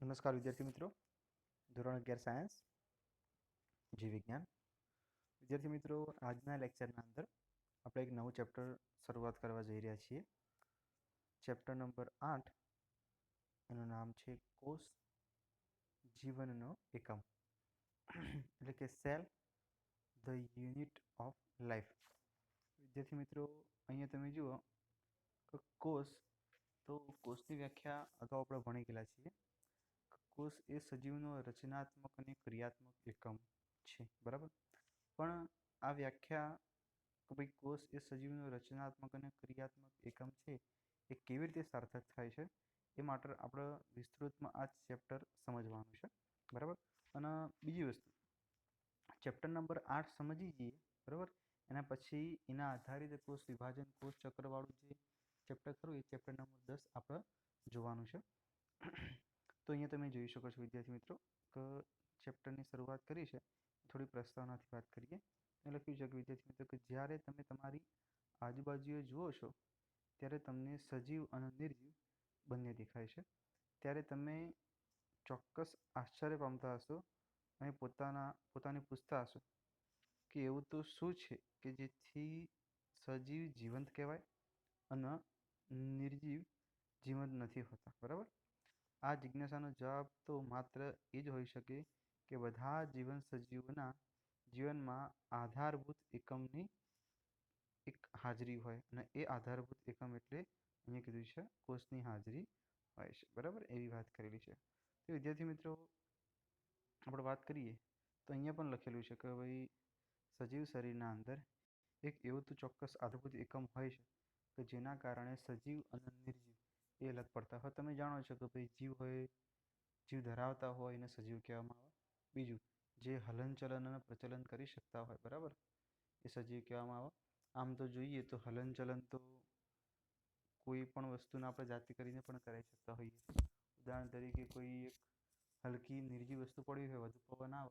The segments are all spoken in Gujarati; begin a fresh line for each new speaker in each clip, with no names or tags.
નમસ્કાર, વિદ્યાર્થી મિત્રો. ધોરણ અગિયાર સાયન્સ જીવ વિજ્ઞાન. વિદ્યાર્થી મિત્રો, આજના લેક્ચરના અંદર આપણે એક નવું ચેપ્ટર શરૂઆત કરવા જઈ રહ્યા છીએ. ચેપ્ટર નંબર આઠ, એનું નામ છે કોષ જીવનનો એકમ. એટલે કે cell the unit of life. વિદ્યાર્થી મિત્રો, અહીંયા તમે જુઓ કે કોષ તો કોષની વ્યાખ્યા અગાઉ આપણે ભણી ગયેલા છીએ. કોષ એ સજીવનો રચનાત્મક અને ક્રિયાત્મક એકમ છે, બરાબર? પણ આ વ્યાખ્યા કે ભાઈ કોષ એ સજીવનો રચનાત્મક અને ક્રિયાત્મક એકમ છે, એ કેવી રીતે સાર્થક થાય છે? એ માટે આપણે વિસ્તૃતમાં આ ચેપ્ટર સમજવાનું છે, બરાબર? અને બીજી વસ્તુ, ચેપ્ટર નંબર આઠ સમજી જઈએ, બરાબર? એના પછી એના આધારિત કોષ વિભાજન, કોષ ચક્રવાળું જે ચેપ્ટર ખરું, એ ચેપ્ટર નંબર દસ આપણે જોવાનું છે. તો અહીંયા તમે જોઈ શકો છો, વિદ્યાર્થી મિત્રો, કે ચેપ્ટરની શરૂઆત કરી છે. થોડી પ્રસ્તાવનાથી વાત કરીએ. મેં લખ્યું છે કે વિદ્યાર્થી મિત્રો, કે જ્યારે તમે તમારી આજુબાજુએ જુઓ છો, ત્યારે તમને સજીવ અને નિર્જીવ બંને દેખાય છે. ત્યારે તમે ચોક્કસ આશ્ચર્ય પામતા હશો અને પોતાના, પોતાને પૂછતા હશો કે એવું તો શું છે કે જેથી સજીવ જીવંત કહેવાય અને નિર્જીવ જીવંત નથી હોતા, બરાબર? આ જિજ્ઞાસાનો જવાબ તો માત્ર એ જ હોઈ શકે કે બધા જીવન સજીવોના જીવનમાં આધારભૂત એકમની એક હાજરી હોય અને એ આધારભૂત એકમ એટલે અહીંયા કીધું છે કોષની હાજરી હોય છે. બરાબર? એવી વાત કરેલી છે. તો વિદ્યાર્થી મિત્રો, આપણે વાત કરીએ તો અહીંયા પણ લખેલું છે કે ભાઈ, સજીવ શરીરના અંદર એક એવું તો ચોક્કસ આધારભૂત એકમ હોય છે કે જેના કારણે સજીવ અને નિર્જીવ એ અલગ પડતા હોય. તમે જાણો છો કે ભાઈ જીવ હોય, જીવ ધરાવતા હોય એને સજીવ કહેવામાં આવે. બીજું, જે હલનચલન અને પ્રચલન કરી શકતા હોય, બરાબર? એ સજીવ કહેવામાં આવે. આમ તો જોઈએ તો હલનચલન તો કોઈ પણ વસ્તુને આપણે જાતિ કરીને પણ કરાવી શકતા હોઈએ ઉદાહરણ તરીકે કોઈ એક હલકી, નિર્જીવ વસ્તુ પડી હોય, વધુ પવન આવે,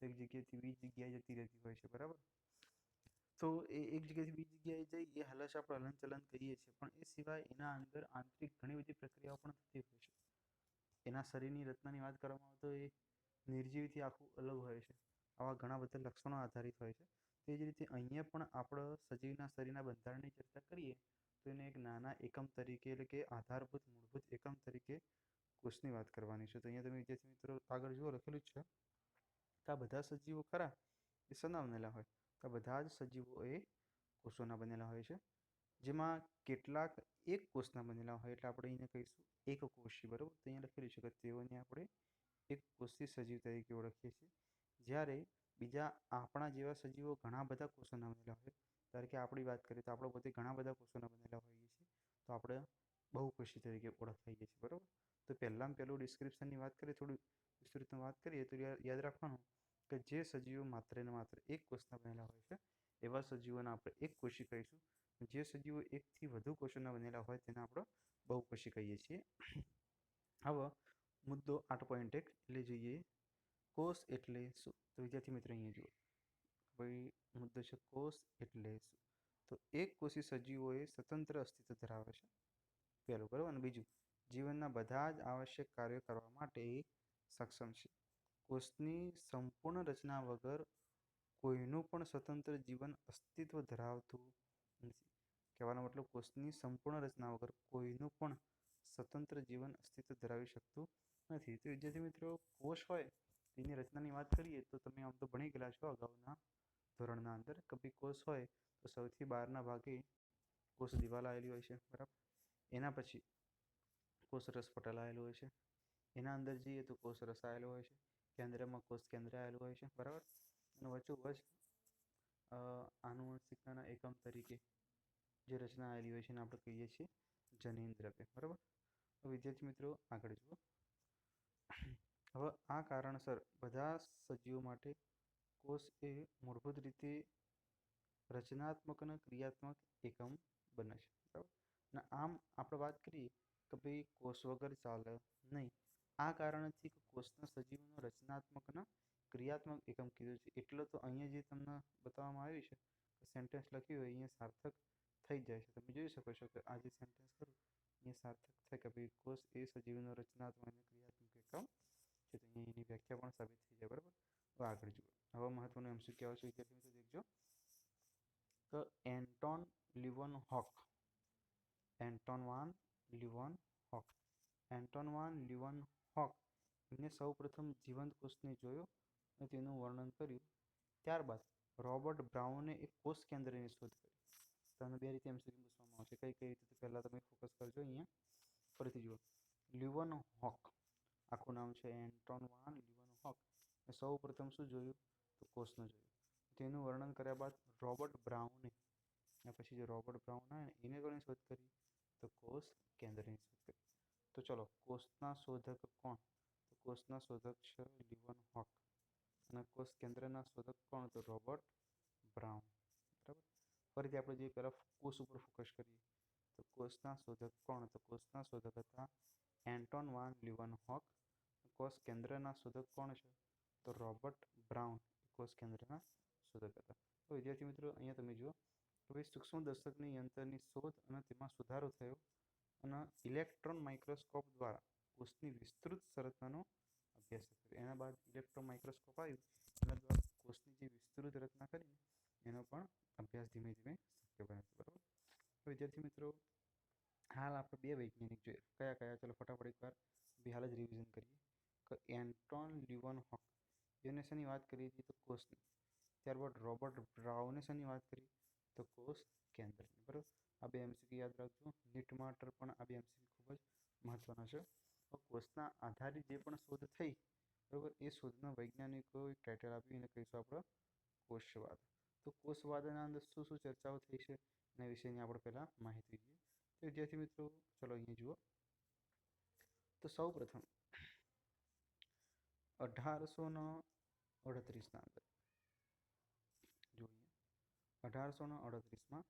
તો એક જગ્યાએથી બીજી જગ્યાએ જતી રહેતી હોય છે, બરાબર? તો એ એક જગ્યાએથી બીજી જગ્યાએ જઈ એ હલશ આપણે હલનચલન કહીએ છીએ. પણ એ સિવાય એના અંદર આંતરિક ઘણી બધી પ્રક્રિયાઓ પણ થતી હોય છે. એના શરીરની રચનાની વાત કરવામાં આવે તો એ નિર્જીવથી આખું અલગ હોય છે. આવા ઘણા બધા લક્ષણો આધારિત હોય છે. તે જ રીતે અહીંયા પણ આપણે સજીવના શરીરના બંધારણની ચર્ચા કરીએ તો એને એક નાના એકમ તરીકે એટલે કે આધારભૂત મૂળભૂત એકમ તરીકે કોષની વાત કરવાની છે. તો અહીંયા તમે વિદ્યાર્થી મિત્રો આગળ જુઓ લખેલું જ છે કે આ બધા સજીવો ખરા એ સનાવનેલા હોય. તો બધા જ સજીવો એ કોષોના બનેલા હોય છે. જેમાં કેટલાક એક કોષના બનેલા હોય એટલે આપણે એને કહીશું એક કોષી, બરાબર? તો અહીંયા લખેલું છે કે તેઓને આપણે એક કોષી સજીવ તરીકે ઓળખીએ છીએ. જ્યારે બીજા આપણા જેવા સજીવો ઘણા બધા કોષોના બનેલા હોય ત્યારે કે આપણી વાત કરીએ તો આપણે પોતે ઘણા બધા કોષોના બનેલા હોઈએ છીએ, તો આપણે બહુકોષી તરીકે ઓળખાઈએ છીએ, બરાબર? તો પહેલાં પહેલું ડિસ્ક્રિપ્શનની વાત કરીએ, થોડું વિસ્તૃતમાં વાત કરીએ તો યાદ રાખવાનું કે જે સજીવો માત્ર ને માત્ર એક કોષના બનેલા હોય છે, એવા સજીવોને આપણે એક કોષી કહીશું. જે સજીવો એકથી વધુ કોષોના બનેલા હોય તેને આપણે બહુકોષી કહીએ છીએ. હવે મુદ્દો આઠ પોઈન્ટ એક એટલે જોઈએ. કોષ એટલે શું? તો વિદ્યાર્થી મિત્રો અહીંયા જુઓ. ભાઈ, મુદ્દો છે કોષ એટલે શું? તો એક કોષી સજીવો એ સ્વતંત્ર અસ્તિત્વ ધરાવે છે. પહેલું બરાબર અને બીજું. જીવનના બધા જ આવશ્યક કાર્યો કરવા માટે સક્ષમ છે. કોષની સંપૂર્ણ રચના વગર કોઈનું પણ સ્વતંત્ર જીવન અસ્તિત્વ ધરાવતું નથી. કહેવાનો મતલબ કોષની સંપૂર્ણ રચના વગર કોઈનું પણ સ્વતંત્ર જીવન અસ્તિત્વ ધરાવી શકતું નથી. તો વિદ્યાર્થી મિત્રો, કોષ હોય તેની રચનાની વાત કરીએ તો તમે આમ તો ભણી ગયેલા છો અગાઉના ધોરણના અંદર. કભી કોષ હોય તો સૌથી બહારના ભાગે કોષ દિવાલ આવેલી હોય છે, બરાબર? એના પછી કોષ રસ પટલ આવેલું હોય છે. એના અંદર જઈએ તો કોષ રસ આવેલો હોય છે. કેન્દ્રમાં કોષ કેન્દ્ર આવેલું હોય છે, બરાબર? અને વચ્ચોવચ આનુવંશિકતાના એકમ તરીકે જે રચના આવેલી હોય છે એને આપણે કહીએ છીએ જનીન બરાબર? વિદ્યાર્થી મિત્રો, આગળ જુઓ. હવે આ કારણસર બધા સજીવો માટે કોષ એ મૂળભૂત રીતે રચનાત્મક અને ક્રિયાત્મક એકમ બને છે, બરાબર? અને આમ આપણે વાત કરીએ કે ભાઈ કોષ વગર ચાલે નહીં. આ કારણથી કોષના સજીવોનો રચનાત્મક અને ક્રિયાત્મક એકમ કીધું છે. એટલે તો અહીંયા જે તમને બતાવવામાં આવ્યું છે સેન્ટેન્સ લખ્યું હોય, અહીંયા સાર્થક થઈ જાય છે. તમે જોઈ શકો છો કે આ જે સેન્ટેન્સ કરું, અહીંયા સાર્થક થાય કે ભાઈ કોષ એ સજીવનો રચનાત્મક અને ક્રિયાત્મક એકમ છે. તો અહીંયા એની વ્યાખ્યા પણ સાબિત થઈ જાય. બરાબર? હવે આગળ જુઓ. હવે મહત્વનું એમસીક્યુ આવશે વિદ્યાર્થી મિત્રો, દેખજો. કે Anton Leeuwenhoek. Anton van Leeuwenhoek. Anton van Leeuwenhoek એમને સૌપ્રથમ જીવંત કોષને જોયો અને તેનું વર્ણન કર્યું. ત્યારબાદ રોબર્ટ બ્રાઉને એક કોષ કેન્દ્રની શોધ કરી. તમને બે રીતે એમસીક્યુ પૂછવામાં આવશે કઈ કઈ રીતે પહેલાં તમે ફોકસ કરજો અહીંયા. ફરીથી જુઓ. Leeuwenhoek. આખું નામ છે એન્ટોન વાન લ્યુવન હોક. સૌ પ્રથમ શું જોયું? તો કોષનું જોયું. તેનું વર્ણન કર્યા બાદ રોબર્ટ બ્રાઉને, અને પછી જે રોબર્ટ બ્રાઉન એને કોની શોધ કરી? તો કોષ કેન્દ્રની શોધ કરી. તો ચલો, કોષના શોધક કોણ? તો કોષના શોધક છે લિવન હોક. અને કોષ કેન્દ્રના શોધક કોણ તો રોબર્ટ બ્રાઉન. બરાબર? ફરીથી આપણે જે પહેલાં કોષ ઉપર ફોકસ કરીએ, તો કોષના શોધક કોણ? તો કોષના શોધક હતા એન્ટોન વાન લિવન હોક. કોષ કેન્દ્રના શોધક કોણ છે? તો રોબર્ટ બ્રાઉન કોષ કેન્દ્રના શોધક હતા. તો વિદ્યાર્થી મિત્રો, અહીંયા તમે જુઓ કે ભાઈ સૂક્ષ્મ દર્શકની યંત્રની શોધ અને તેમાં સુધારો થયો. અને ઇલેક્ટ્રોન માઇક્રોસ્કોપ દ્વારા કોષની વિસ્તૃત સંરચનાનો અભ્યાસ કર્યો એના બાદ ઇલેક્ટ્રોન માઇક્રોસ્કોપ આવ્યું. એના દ્વારા કોષની જે વિસ્તૃત રચના કરીને એનો પણ અભ્યાસ ધીમે ધીમે શક્ય બને છે બરાબર? વિદ્યાર્થી મિત્રો, હાલ આપણે બે વૈજ્ઞાનિક જોઈએ. કયા કયા? ચલો ફટાફટ એકવાર બે હાલ જ રિવિઝન કરીએ. કે એન્ટોન લ્યુવન હોક. જેને શેની વાત કરી હતી? તો કોષની. ત્યારબાદ રોબર્ટ બ્રાઉને શેની વાત કરી? તો કોષ કેન્દ્રની. બરાબર? આ બે એમસીક્યુ યાદ રાખજો નીટ માટે પણ આ બે એમસીક્યુ ખૂબ જ મહત્વના છે. કોષના આધારિત જે પણ શોધ થઈ, બરાબર, એ શોધના વૈજ્ઞાનિકોએ ટાઇટલ આપ્યું, એને કહીશું આપણે કોષવાદ. તો કોષવાદના અંદર શું શું ચર્ચાઓ થઈ છે, એના વિશેની આપણે પહેલાં માહિતી જોઈએ તો વિદ્યાર્થી મિત્રો, ચલો અહીંયા જુઓ. તો સૌ પ્રથમ અઢારસો ને અડત્રીસના અંદર જોઈએ અઢારસો ને અડત્રીસમાં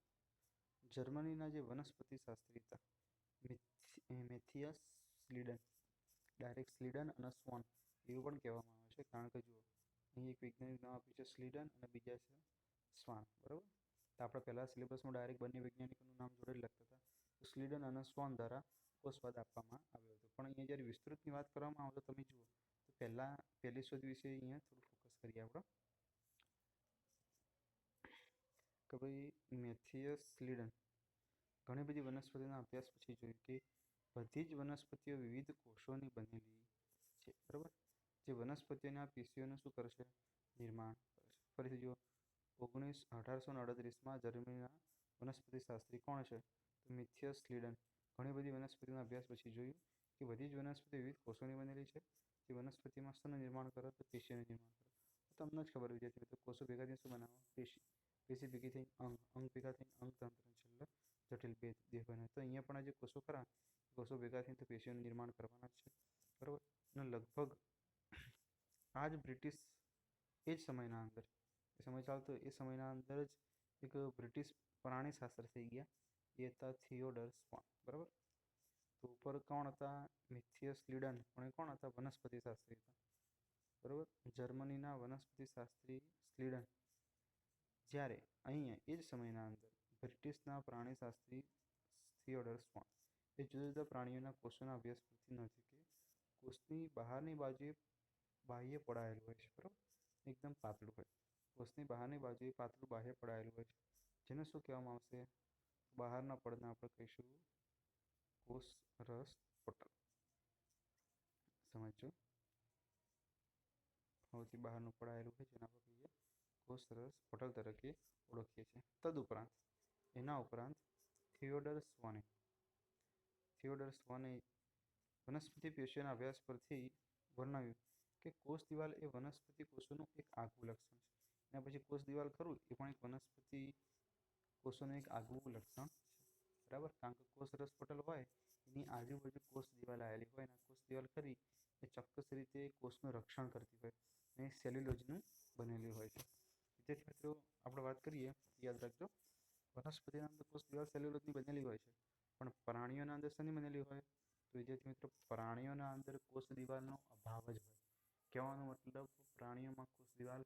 જર્મનીના જે વનસ્પતિ શાસ્ત્રી હતા મેથિયસ સ્લીડન, ડાયરેક્ટ સ્લીડન અને સ્વોન, એવું પણ કહેવામાં આવે છે. કારણ કે જુઓ, અહીં એક વૈજ્ઞાનિક નામ આપ્યું છે સ્લીડન અને બીજા છે સ્વાન, બરાબર? તો આપણે પહેલાં સિલેબસમાં ડાયરેક્ટ બંને વૈજ્ઞાનિકોનું નામ જોડે લખતા હતા. સ્લીડન અને સ્વાન દ્વારા કોષવાદ આપવામાં આવ્યો હતો. પણ અહીંયા જ્યારે વિસ્તૃતની વાત કરવામાં આવે તો તમે જુઓ, તો પહેલાં, પહેલી શોધ વિશે અહીંયા થોડું ફોકસ કરીએ આપણે. કે ભાઈ મેથિયસ સ્લીડન ઘણી બધી વનસ્પતિના અભ્યાસ પછી જોયું કે બધી જ વનસ્પતિઓ વિવિધ કોષોની બનેલી છે, બરાબર? જે વનસ્પતિઓના પીસીઓનું શું કરશે નિર્માણ કરશે ફરીથી જુઓ, ઓગણીસ અઢારસો ને અડત્રીસમાં જર્મનીના વનસ્પતિ શાસ્ત્રી કોણ છે? તો મિથિયસ સ્લીડન ઘણી બધી વનસ્પતિના અભ્યાસ પછી જોયું કે બધી જ વનસ્પતિ વિવિધ કોષોની બનેલી છે. જે વનસ્પતિમાં શેનું નિર્માણ કરે? તો પેશીઓનું નિર્માણ કરે. તમને જ ખબર વિદ્યાર્થી મિત્રો, કોષો ભેગા શું બનાવો? પેશી. પેશી ભેગી થઈને અંગ અંગ ભેગા થઈને અંગતંત્ર છેલ્લે જટિલ બે દેહ બને તો અહીંયા પણ આ જે કોષો ખરા, કોષો ભેગા થઈને તો પેશીઓનું નિર્માણ કરવાના છે. બરાબર? અને લગભગ આ જ બ્રિટિશ એ જ સમયના અંદર, એ સમય ચાલતો, એ સમયના અંદર જ એક બ્રિટિશ પ્રાણીશાસ્ત્ર થઈ ગયા, એ હતા થિયોડર સ્વાન. બરાબર? તો ઉપર કોણ હતા? મિથિયસ લીડન. પણ એ કોણ હતા? વનસ્પતિ શાસ્ત્રી હતા. બરાબર? જર્મનીના વનસ્પતિ શાસ્ત્રી સ્લીડન. જ્યારે અહીંયા એ જ સમયના અંદર બ્રિટિશના પ્રાણીશાસ્ત્રી થિયોડર સ્વાન એ જુદા જુદા પ્રાણીઓના કોષોના અભ્યાસ પરથી નથી કે કોષની બહારની બાજુએ બાહ્ય પડાયેલું હોય છે, બરાબર? એકદમ પાતળું હોય. કોષની બહારની બાજુએ પાતળું બાહ્ય પડાયેલું હોય છે. જેને શું કહેવામાં આવશે? બહારના પડને આપણે કહીશું કોષ રસ પટલ. સમજો સૌથી બહારનું પડાયેલું હોય જેને આપણે કહીએ કોષ રસ પટલ તરીકે ઓળખીએ છીએ. તદુપરાંત એના ઉપરાંત થિયોડર સ્વાને. થિયોડર સ્વાને વનસ્પતિ પેશીઓના અભ્યાસ પરથી વર્ણવ્યું કે કોષ દિવાલ એ વનસ્પતિ કોષોનું એક આગવું લક્ષણ છે. એના પછી કોષ દિવાલ ખરું એ પણ એક વનસ્પતિ કોષોનું એક આગવું લક્ષણ છે. બરાબર? કારણ કે કોષ રસપટલ હોય, એની આજુબાજુ કોષ દિવાલ આવેલી હોય, અને કોષ દિવાલ કરી એ ચોક્કસ રીતે કોષનું રક્ષણ કરતી હોય અને સેલ્યુલોજનું બનેલી હોય છે. વિદ્યાર્થી મિત્રો, આપણે વાત કરીએ, યાદ રાખજો, વનસ્પતિના અંદર કોષ દિવાલ સેલ્યુલોઝની બનેલી હોય છે. પણ પ્રાણીઓના અંદર શેની બનેલી હોય? તો વિદ્યાર્થી મિત્રો, પ્રાણીઓના અંદર કોષ દિવાલનો અભાવ જ હોય. કહેવાનો મતલબ, પ્રાણીઓમાં કોષ દિવાલ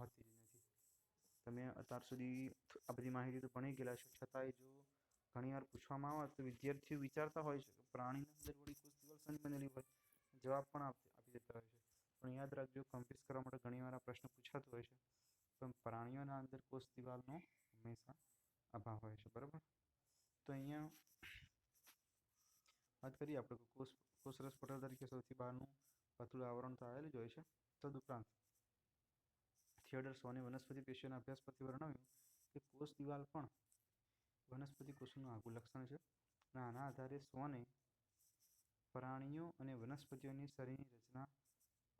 હોતી જ નથી. તમે અત્યાર સુધી આ બધી માહિતી તો ભણી ગયેલા છો. છતાંય જો ઘણીવાર પૂછવામાં આવે તો વિદ્યાર્થીઓ વિચારતા હોય છે કે પ્રાણીની અંદર વળી કોષ દિવાલ શેની બનેલી હોય? જવાબ પણ આપી દેતા હોય છે. પણ યાદ રાખજો કન્ફ્યુઝ કરવા માટે ઘણીવાર આ પ્રશ્ન પૂછાતો હોય છે. પણ પ્રાણીઓના અંદર કોષ દિવાલનો હંમેશા અભાવ હોય છે, બરાબર? તો અહીંયા વાત કરીએ આપણે કોષ કોષરસ પટલ તરીકે સૌથી બહારનું પાતળું આવરણ તો આવેલું જ હોય છે તદુપરાંત થિયેટર સોને વનસ્પતિ પેશીઓના અભ્યાસ પરથી વર્ણવ્યું કે કોષ દિવાલ પણ વનસ્પતિ કોષનું આગવું લક્ષણ છે અને આના આધારે સોને પ્રાણીઓ અને વનસ્પતિઓની શરીરની રચના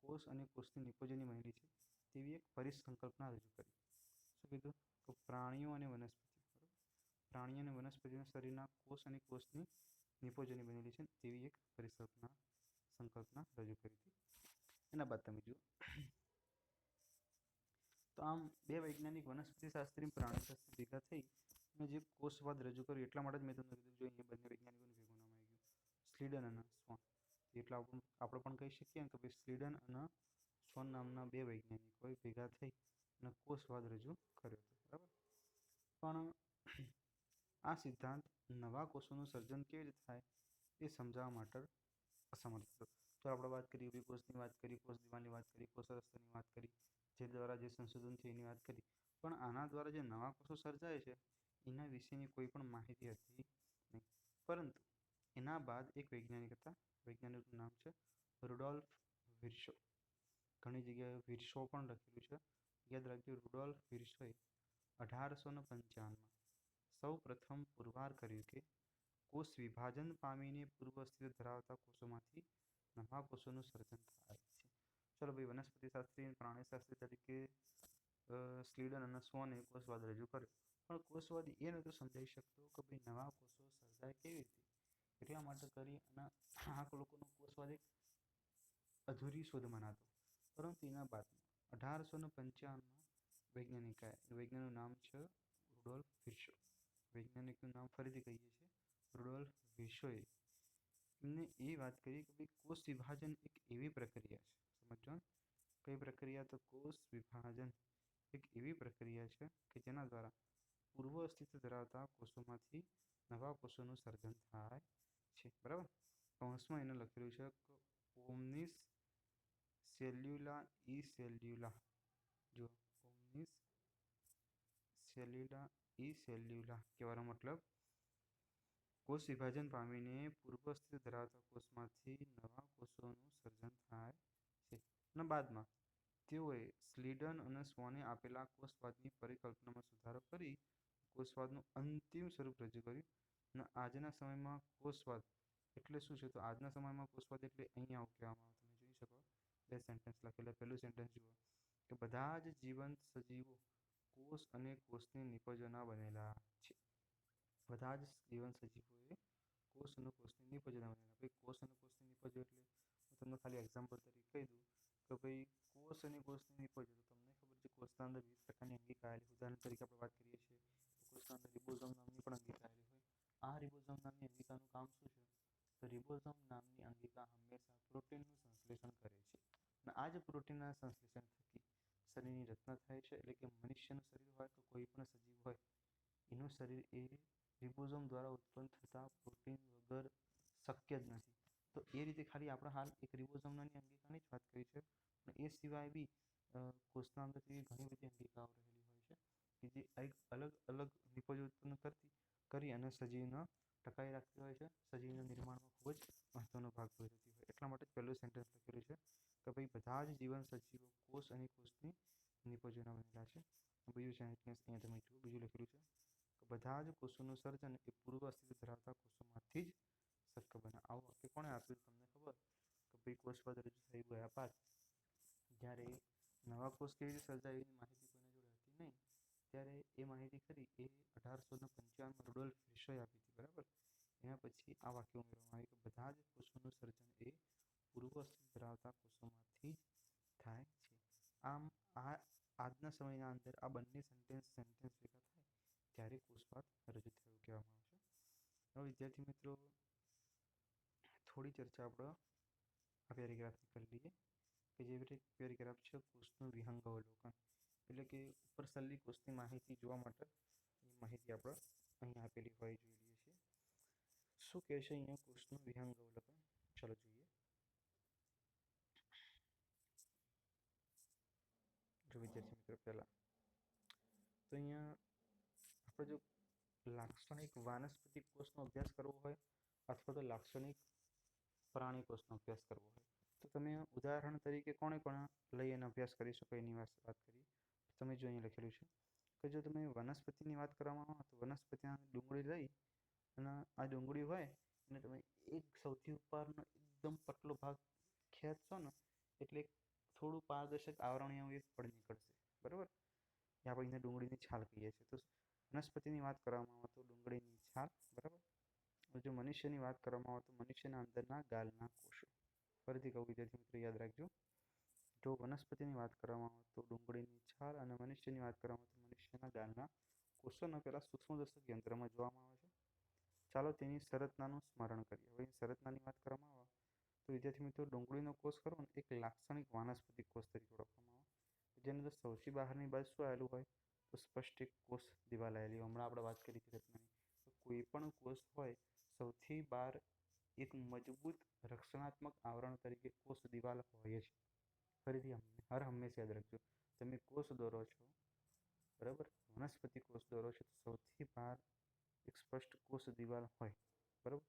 કોષ અને કોષની નિપોજની બનેલી છે. તેવી એક પરિસંકલ્પના રજૂ કરી. શું કીધું? તો પ્રાણીઓ અને વનસ્પતિ બરાબર? પ્રાણીઓ અને વનસ્પતિઓના શરીરના કોષ અને કોષની નિપોજની બનેલી છે તેવી એક પરિસંકલ્પના સંકલ્પના રજૂ કરી હતી. એના બાદ તમે જુઓ. તો આમ બે વૈજ્ઞાનિક વનસ્પતિ શાસ્ત્રી પ્રાણી શાસ્ત્રી ભેગા થઈ અને જે કોષવાદ રજૂ કર્યું, એટલા માટે જ મેં તમને કીધું, જો અહીંયા બંને વૈજ્ઞાનિકોને ભેગું નામ આવી ગયું. સ્લીડન અને સ્વોન. એટલા આપણે પણ કહી શકીએ કે ભાઈ સ્લીડન અને સ્વોન નામના બે વૈજ્ઞાનિકોએ ભેગા થઈ અને કોષવાદ રજૂ કર્યો હતો, બરાબર? પણ આ સિદ્ધાંત નવા કોષોનું સર્જન કેવી રીતે થાય એ સમજાવવા માટે અસમર્થ હતો. તો આપણે વાત કરી ઊભી કોષની વાત કરી, કોષ દીવાની વાત કરી, કોષ રસ્તની વાત કરી, જે દ્વારા જે સંશોધન છે એની વાત કરી. પણ આના દ્વારા જે નવા કોષો સર્જાય છે, એના વિશેની કોઈ પણ માહિતી હતી નહીં. પરંતુ એના બાદ એક વૈજ્ઞાનિક હતા, વૈજ્ઞાનિકનું નામ છે રુડોલ્ફ વિર્શો. ઘણી જગ્યાએ વિરસો પણ લખેલું છે. યાદ રાખજો, રુડોલ્ફ વિરસોએ અઢારસો ને પંચાવનમાં સૌ પ્રથમ પુરવાર કર્યું કે કોષ વિભાજન પામીને પૂર્વ અસ્તિત્વ ધરાવતા કોષોમાંથી નવા કોષોનું સર્જન થાય છે. ચલો ભાઈ, વનસ્પતિ શાસ્ત્રી અને પ્રાણીશાસ્ત્રી તરીકે સ્લીડન અને સ્વોને કોષવાદ રજૂ કર્યો. પણ કોષવાદ એ નહોતો સમજાવી શકતો કે ભાઈ નવા કોષો સર્જાય કેવી રીતે? એટલા માટે કરી અને આ લોકોનો કોષવાદ એક અધૂરી શોધ મનાતો પરંતુ એના બાદમાં અઢારસો ને પંચાવનમાં વૈજ્ઞાનિક નામ છે રુડોલ્ફ વિશ્વ વૈજ્ઞાનિકનું નામ ફરીથી કહીએ છીએ રુડોલ્ફ વિશોએ એમને એ વાત કરી કે ભાઈ કોષ વિભાજન એક એવી પ્રક્રિયા છે. સમજો કઈ પ્રક્રિયા? તો કોષ વિભાજન એક એવી પ્રક્રિયા છે કે જેના દ્વારા પૂર્વ અસ્તિત્વ ધરાવતા કોષોમાંથી નવા કોષોનું સર્જન થાય છે. બરાબર? કૌંસમાં એને લખેલું છે ઓમનિસ સેલ્યુલા ઈ સેલ્યુલા જો ઓમનિસ સેલ્યુલા ઈ સેલ્યુલા કહેવાનો મતલબ કોષ વિભાજન પામીને પૂર્વ અસ્તિત્વ ધરાવતા કોષમાંથી નવા કોષોનું સર્જન થાય છે અને બાદમાં તેઓએ સ્લીડન અને સ્વોને આપેલા કોષવાદની પરિકલ્પનામાં સુધારો કરી કોષવાદનું અંતિમ સ્વરૂપ રજૂ કર્યું અને આજના સમયમાં કોષવાદ એટલે શું છે તો આજના સમયમાં કોષવાદ એટલે અહીંયા આવું કહેવામાં આવે તમે જોઈ શકો બે સેન્ટેન્સ લખેલા, પહેલું સેન્ટેન્સ જુઓ, કે બધા જ જીવંત સજીવો કોષ અને કોષની નિપજોના બનેલા છે. બધા જ જીવન સજીવોએ કોષ અને કોષની નિપજોના બનેલા. ભાઈ, કોષ અને કોષની નિપજો એટલે હું તમને ખાલી એક્ઝામ્પલ તરીકે કહી દઉં કે ભાઈ, કોષ અને કોષની નિપજો. તો તમને ખબર છે, કોષના અંદર વિવિધ પ્રકારની અંગિકા આવેલી ઉદાહરણ તરીકે આપણે વાત કરીએ છીએ કોષના અંદર રિબોઝોમ નામની પણ અંગિકા આવેલી હોય. આ રિબોઝોમ નામની અંગિકાનું કામ શું છે? તો રિબોઝોમ નામની અંગિકા હંમેશા પ્રોટીનનું સંશ્લેષણ કરે છે. અને આ જ પ્રોટીનના સંશ્લેષણ થકી શરીરની રચના થાય છે. એટલે કે મનુષ્યનું શરીર હોય તો કોઈ પણ સજીવ હોય, એનું શરીર એ રિબોઝોમ દ્વારા ઉત્પન્ન થતા પ્રોટીન વગર શક્ય જ નથી. તો એ રીતે ખાલી આપણે હાલ એક રિબોઝોમની અંગિકાની જ વાત કરી છે. પણ એ સિવાય બી કોષના અંદર એવી ઘણી બધી અંગિકાઓ રહેલી હોય છે કે જે એક અલગ અલગ નિપજ ઉત્પન્ન કરતી, કરી અને સજીવને ટકાવી રાખતી હોય છે. સજીવના નિર્માણમાં ખૂબ જ મહત્વનો ભાગ ભજવતી હોય એટલા માટે પહેલું સેન્ટેન્સ લખેલું છે કે ભાઈ, બધા જ જીવન સજીવો કોષ અને કોષની નિપજોના બનેલા છે. બીજું સેન્ટેન્સ અહીંયા તમે જુઓ, બીજું લખેલું છે કે બધા જ કોષોનું સર્જન એ પૂર્વ અસ્તિત્વ ધરાવતા કોષોમાંથી જ શક્ય બને. આવું વાક્ય કોણે આપ્યું તમને ખબર? કે ભાઈ કોષવાદ રજૂ થઈ ગયા બાદ જ્યારે નવા કોષ કેવી રીતે સર્જાય એની માહિતી કોઈને જોડે હતી નહીં, ત્યારે એ માહિતી ખરી. એ અઢારસો ને પંચાવનમાં રુડોલ્ફ વિષય આપી બરાબર? એના પછી આ વાક્ય ઉમેરવામાં આવ્યું કે બધા જ કોષોનું સર્જન એ પૂર્વ ધરાવતા કોષોમાંથી જ થાય છે. આમ આ આજના સમયના અંદર આ બંને સેન્ટેન્સ સેન્ટેન્સ ભેગા થાય ત્યારે કોષવાદ રજૂ થયું કહેવામાં આવશે હવે વિદ્યાર્થી મિત્રો, થોડી ચર્ચા આપણે આ પેરેગ્રાફની કરી લઈએ કે જેવી રીતે પેરેગ્રાફ છે કોષનું વિહંગ અવલોકન. એટલે કે ઉપર સલ્લી કોષની માહિતી જોવા માટે એ માહિતી આપણે અહીં આપેલી હોય જોઈ લઈએ છીએ શું કહે છે અહીંયા કૃષ્ણ વિહંગ અવલોકન ચાલો જોઈએ. જો વિદ્યાર્થી મિત્રો પહેલાં. તો અહીંયા આપણે જો લાક્ષણિક વાનસ્પતિક કોષનો અભ્યાસ કરવો હોય અથવા તો લાક્ષણિક પ્રાણી કોષનો અભ્યાસ કરવો હોય, તો તમે ઉદાહરણ તરીકે કોણે કોણે લઈ એનો અભ્યાસ કરી શકો એની વાત કરી. તમે જો અહીંયા લખેલું છે કે જો તમે વનસ્પતિની વાત કરવામાં આવો તો વનસ્પતિના ડુંગળી લઈ અને આ ડુંગળી હોય અને તમે એક સૌથી ઉપરનો એકદમ પતલો ભાગ ખેંચશો ને, એટલે થોડું પારદર્શક આવરણીય એક પડ નીકળશે. બરાબર? એ આપણે એને ડુંગળીની છાલ કહીએ છીએ. તો વનસ્પતિની વાત કરવામાં આવે તો ડુંગળીની છાલ, બરાબર? જો મનુષ્યની વાત કરવામાં આવે તો મનુષ્યના અંદરના ગાલના કોષો. ફરીથી કહું વિદ્યાર્થી મિત્રો, યાદ રાખજો. જો વનસ્પતિની વાત કરવામાં આવે તો ડુંગળીની છાલ અને મનુષ્યની વાત કરવામાં આવે તો મનુષ્યના ગાલના કોષોના પહેલાં સૂક્ષ્મદર્શક યંત્રમાં જોવામાં આવે ચાલો તેની સંરચનાનું સ્મરણ કરીએ. હવે સંરચનાની વાત કરવામાં આવે તો વિદ્યાર્થી મિત્રો, ડુંગળીનો કોષ ખરો ને, એક લાક્ષણિક વાનસ્પતિક કોષ તરીકે ઓળખવામાં આવે. જેની અંદર સૌથી બહારની બાજુ શું આવેલું હોય તો સ્પષ્ટ એક કોષ દિવાલ આવેલી હમણાં આપણે વાત કરી હતી રચનાની તો કોઈ પણ કોષ હોય, સૌથી બહાર એક મજબૂત રક્ષણાત્મક આવરણ તરીકે કોષ દિવાલ હોય છે. ફરીથી હર હંમેશા યાદ રાખજો. તમે કોષ દોરો છો, બરાબર? વનસ્પતિ કોષ દોરો છો, તો સૌથી બહાર એક સ્પષ્ટ કોષ દિવાલ હોય, બરાબર?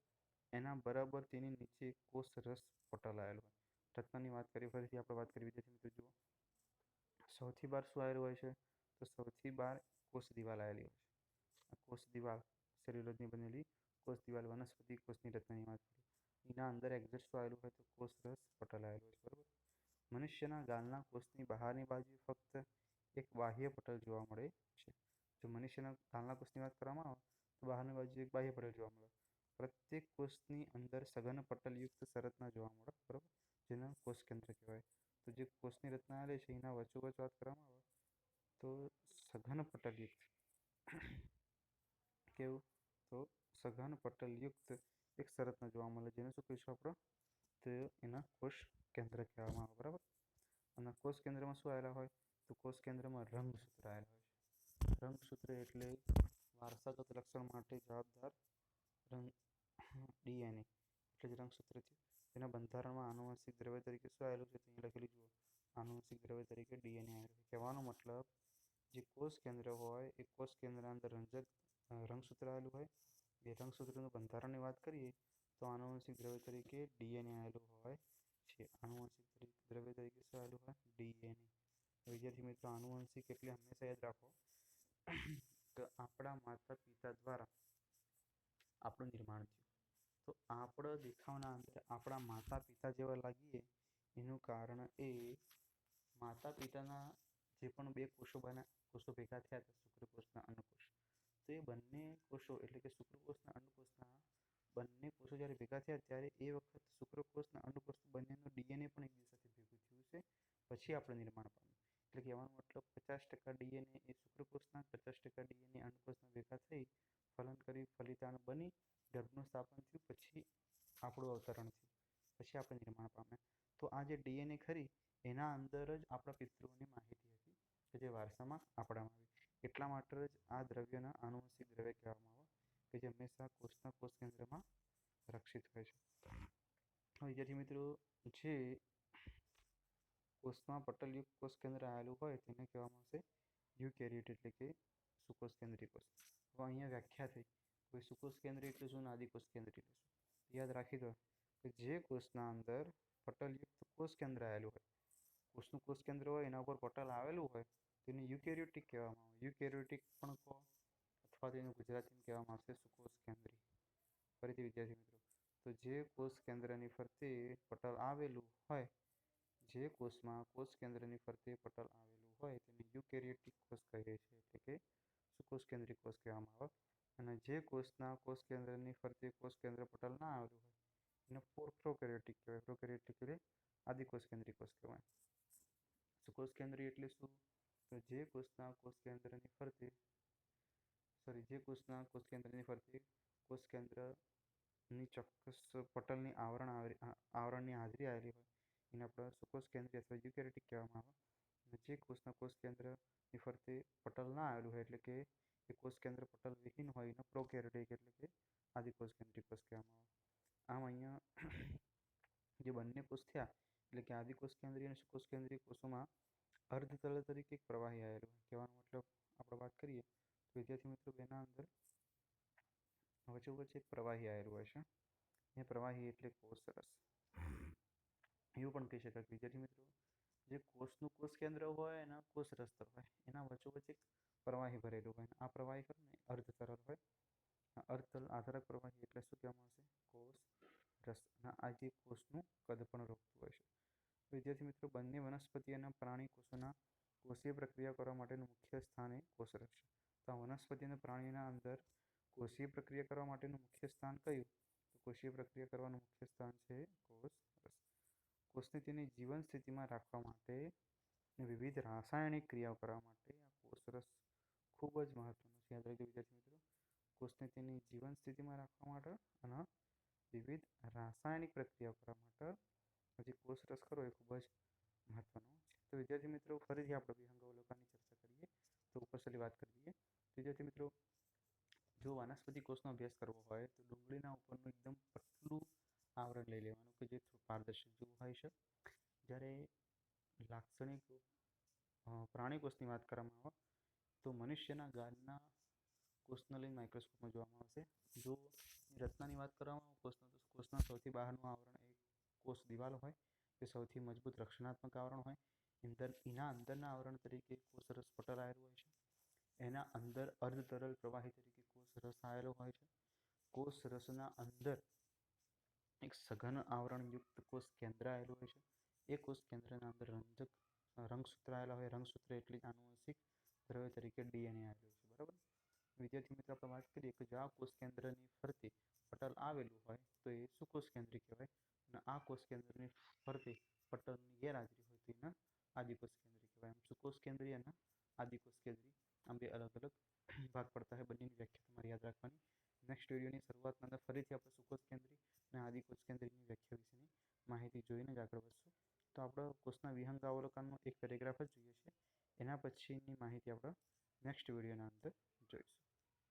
એના બરાબર તેની નીચે કોષ રસ પટલ આવેલો હોય. રત્નની વાત કરીએ, ફરીથી આપણે વાત કરી વિદ્યાર્થી મિત્રો, જુઓ. સૌથી બહાર શું આવેલું હોય છે? તો સૌથી બહાર કોષ દિવાલ આવેલી હોય છે. કોષ દિવાલ શરીરની બનેલી કોષ દિવાલ વનસ્પતિ કોષની રચનાની વાત કરીએ. એના અંદર એક્ઝેક્ટ શું આવેલું હોય? તો કોષ રસ પટલ આવેલું હોય બરાબર? મનુષ્યના ગાલના કોષની બહારની બાજુ ફક્ત એક બાહ્ય પટલ જોવા મળે છે. જો મનુષ્યના ગાલના કોષની વાત કરવામાં આવે તો બહારની બાજુ એક બાહ્ય પટલ જોવા મળે પ્રત્યેક કોષની અંદર સઘન પટલયુક્ત સંરચના જોવા મળે, બરાબર? જેને કોષ કેન્દ્ર કહેવાય. તો જે કોષની રચના આવેલી છે, એના વચોવચ વાત કરવામાં આવે, તો સઘન પટલયુક્ત. કેવું? તો સઘન પટલયુક્ત એક સંરચના જોવા મળે, જેને શું કહીશું આપણે? તો એના કોષ કેન્દ્ર કહેવામાં આવે, બરાબર? અને કોષ કેન્દ્રમાં શું આવેલા હોય? તો કોષ કેન્દ્રમાં રંગસૂત્ર આવેલા હોય છે. રંગસૂત્ર એટલે વારસાગત લક્ષણ માટે જવાબદાર રંગ ડીએનએ એટલે જ રંગસૂત્ર થયું તેના બંધારણમાં આનુવંશિક દ્રવ્ય તરીકે શું આવેલું છે? તે લખેલું જુઓ. આનુવંશિક દ્રવ્ય તરીકે ડીએનએ આવેલું છે. કહેવાનો મતલબ જે કોષ કેન્દ્ર હોય, એ કોષ કેન્દ્રના અંદર રંજક રંગસૂત્ર આવેલું હોય. એ રંગસૂત્રનું બંધારણની વાત કરીએ, તો આનુવંશિક દ્રવ્ય તરીકે ડીએનએ આવેલું હોય છે. આનુવંશિક દ્રવ્ય તરીકે શું આવેલું હોય? ડીએનએ. વિદ્યાર્થી મિત્રો આનુવંશિક એટલે હંમેશા યાદ રાખો કે આપણા માતા પિતા દ્વારા આપણું નિર્માણ થયું. તો આપણા દેખાવના અંતે આપણા માતા પિતા જેવા લાગીએ, એનું કારણ એ માતા પિતાના જે પણ બે કોષો બના, કોષો ભેગા થયા હતા, શુક્રકોષના અન્નકોષ. તો એ બંને કોષો, એટલે કે શુક્રકોષના અન્નકોષના બંને કોષો જ્યારે ભેગા થયા, ત્યારે એ વખત શુક્રકોષના અન્નકોષ બંનેનું ડીએનએ પણ એકબીજા સાથે ભેગું થયું છે. પછી આપણે નિર્માણ પામ્યું. એટલે કહેવાનો મતલબ પચાસ ટકા ડીએનએ એ શુક્રકોષના, પચાસ ટકા ડીએનએ અંડકોષના ભેગા થઈ ફલન કરી ફલિતાણુ બની, ગર્ભનું સ્થાપન થયું, પછી આપણું અવતરણ થયું, પછી આપણે નિર્માણ પામ્યા. તો આ જે ડીએનએ ખરી, એના અંદર જ આપણા પિતૃઓની માહિતી હતી કે જે વારસામાં આપણામાં આવી. એટલા માટે જ આ દ્રવ્યના આનુવંશિક દ્રવ્ય કહેવામાં આવે કે જે હંમેશા કોષના કોષ કેન્દ્રમાં રક્ષિત હોય છે. વિદ્યાર્થી મિત્રો, જે કોષમાં પટલયુક્ત કોષ કેન્દ્ર આવેલું હોય તેને કહેવામાં આવશે યુકેરિયોટ એટલે કે સુકોષ કેન્દ્રીય કોષ. હવે અહીંયા વ્યાખ્યા થઈ. કોઈ સુકોષ કેન્દ્ર એટલે શું? આદિકોષ કેન્દ્રી એટલે શું? યાદ રાખી દો કે જે કોષના અંદર પટલયુક્ત કોષ કેન્દ્ર આવેલું હોય, કોષનું કોષ કેન્દ્ર હોય, એના ઉપર પટલ આવેલું હોય, તેને યુકેરિયોટિક કહેવામાં આવે. યુકેરિયોટિક પણ કહો અથવા એનું ગુજરાતીમાં કહેવામાં આવશે સુકોષ કેન્દ્રી ફરીથી વિદ્યાર્થી મિત્રો, તો જે કોષ કેન્દ્રની ફરતે પટલ આવેલું હોય જે કોષમાં કોષ કેન્દ્રની ફરતે પટલ આવેલું હોય તેને યુકેરિયોટિક કોષ કહે છે, એટલે કે સુકોષ કેન્દ્રી કોષ કહેવામાં આવે. અને જે કોષના કોષ કેન્દ્રની ફરતે કોષ કેન્દ્ર પટલ ના આવેલું હોય, એને પ્રોકેરિયોટિક કહેવાય. પ્રોકેરિયોટિક એટલે આદિકોષ કેન્દ્રી કોષ કહેવાય. સુકોષ કેન્દ્રી એટલે શું? તો જે કોષના કોષ કેન્દ્રની ફરતે સોરી જે કોષના કોષ કેન્દ્રની ફરતે કોષ કેન્દ્રની ચોક્કસ પટલની આવરણ આવરણની હાજરી આવેલી હોય એને આપણા સુકોષ કેન્દ્રીય અથવા યુકેરેટિક કહેવામાં આવે અને જે કોષના કોષ કેન્દ્રની ફરતે પટલ ના આવેલું હોય એટલે કે એ કોષ કેન્દ્ર પટલ વિહીન હોય એને પ્રોકેરેટિક એટલે કે આદિકોષ કેન્દ્રી કોષ કહેવામાં આવે આમ અહીંયા જે બંને કોષ થયા એટલે કે આદિકોષ કેન્દ્રીય અને સુકોષ કેન્દ્રીય કોષોમાં અર્ધ તરલ તરીકે એક પ્રવાહી આવેલું કહેવાનો મતલબ આપણે વાત કરીએ તો વિદ્યાર્થી મિત્રો બેના અંદર વચ્ચે એક પ્રવાહી આવેલું હોય છે એ પ્રવાહી એટલે કોષરસ એવું પણ કહી શકાય વિદ્યાર્થી મિત્રો, જે કોષનું કોષ કેન્દ્ર હોય એના કોષ રસ્તર હોય, એના વચ્ચોવચ્ચ એક પ્રવાહી ભરેલું હોય આ પ્રવાહી ખરું ને અર્ધ તરલ હોય. અર્ધ તરલ આધારક પ્રવાહી એટલે શું કહેવામાં આવશે? કોષ રસ અને આ જે કોષનું કદ પણ રોકતું હોય છે. વિદ્યાર્થી મિત્રો, બંને વનસ્પતિ અને પ્રાણી કોષોના કોષીય પ્રક્રિયા કરવા માટેનું મુખ્ય સ્થાન એ કોષરસ છે. તો આ વનસ્પતિ અને પ્રાણીના અંદર કોષીય પ્રક્રિયા કરવા માટેનું મુખ્ય સ્થાન કયું? તો કોષીય પ્રક્રિયા કરવાનું મુખ્ય સ્થાન છે કોષ રસ કોષને તેની જીવન સ્થિતિમાં રાખવા માટે વિવિધ રાસાયણિક ક્રિયાઓ કરવા માટે આ કોષરસ ખૂબ જ મહત્વનું છે. યાદ રાખજો વિદ્યાર્થી મિત્રો, કોષને તેની જીવન સ્થિતિમાં રાખવા માટે અને વિવિધ રાસાયણિક પ્રક્રિયાઓ કરવા માટે જે કોષરસ કરો એ ખૂબ જ મહત્વનો છે. તો વિદ્યાર્થી મિત્રો, ફરીથી આપણે વિહંગ અવલોકનની ચર્ચા કરીએ તો ઉપરછલ્લી વાત કરીએ વિદ્યાર્થી મિત્રો, જો વનસ્પતિ કોષનો અભ્યાસ કરવો હોય તો ડુંગળીના ઉપરનું એકદમ પતલું આવરણ લઈ લેવાનું કે જે પારદર્શક જેવું હોય છે. જ્યારે લાક્ષણિક પ્રાણી કોષની વાત કરવામાં આવે, તો મનુષ્યના ગાલના કોષને લઈને માઇક્રોસ્કોપમાં જોવામાં આવશે. જો રચનાની વાત કરવામાં આવે, કોષનો, તો કોષના સૌથી બહારનું આવરણ એ કોષ દિવાલ હોય, તે સૌથી મજબૂત રક્ષણાત્મક આવરણ હોય. અંદર એના અંદરના આવરણ તરીકે કોષરસ પટલ આવેલું હોય છે. એના અંદર અર્ધ તરલ પ્રવાહી તરીકે કોષ રસ આવેલો હોય છે. કોષ રસના અંદર એક સઘન આવરણયુક્ત કોષ કેન્દ્ર આવેલું હોય છે. એ કોષ કેન્દ્રના અંદર રંજક રંગસૂત્ર આવેલા હોય. રંગસૂત્ર એટલે આનુવંશિક દ્રવ્ય તરીકે ડીએનએ આવેલું છે. બરાબર? વિદ્યાર્થી મિત્રો, આપણે વાત કરીએ કે જો આ કોષ કેન્દ્રની ફરતે પટલ આવેલું હોય, તો એ સુકોષ કેન્દ્ર કહેવાય? અને આ કોષ કેન્દ્રની ફરતે પટલની ગેરહાજરી હોય, તો એના આદિકોષ કેન્દ્રી કહેવાય. આમ સુકોષ કેન્દ્રી? અને આદિકોષ કેન્દ્રી. આમ બે અલગ અલગ ભાગ પડતા હોય. બંનેની વ્યાખ્યા તમારે યાદ રાખવાની. નેક્સ્ટ વિડીયોની શરૂઆતમાં અંદર ફરીથી આપણે સુકોષ કેન્દ્રી અને આદિકોષ કેન્દ્રની વ્યાખ્યા વિશેની માહિતી જોઈને જ આગળ વધશું. તો આપણે કોષના વિહંગાવલોકનનો એક પેરેગ્રાફ જ જોઈએ છે. એના પછીની માહિતી આપણે નેક્સ્ટ વિડીયોના અંદર જોઈશું.